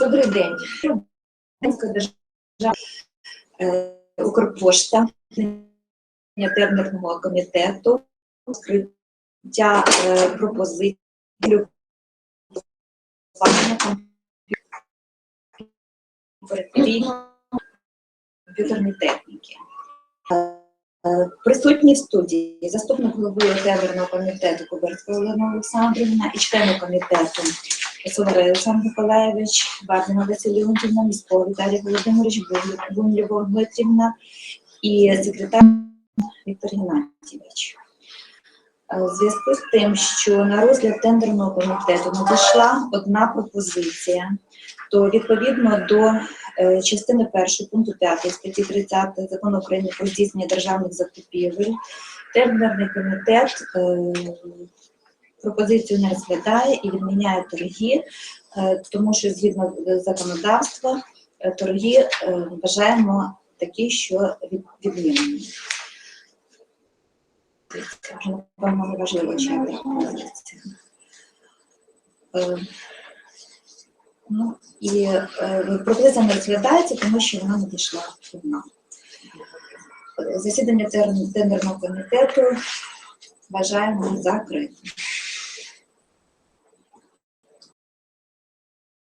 Добрий день. Укрпошта, тендерного комітету, відкриття е, пропозицій комп'ютерної техніки. Е, Присутні в студії заступник голови тендерного комітету Куберська Олена Олександрівна і члени комітету Соловей Олександр Миколаєвич, Бардина Василь Леонтівна, Міського Віталій Володимирович, Бунлєва Дмитрівна і секретар Віктор Геннадійович. Е, У зв'язку з тим, що на розгляд тендерного комітету надійшла одна пропозиція, то відповідно до е, частини першої пункту 5 статті 30 закону України про здійснення державних закупівель, тендерний комітет е, пропозицію не розглядає і відміняє торги, е, тому що згідно законодавства е, торги е, вважаємо такі, що відмінені. Це не важливо, чия пропозиція. Е, Ну, і е, пропозиція не розглядається, тому що вона надійшла одна. Е, Засідання тендерного комітету вважаємо закритим.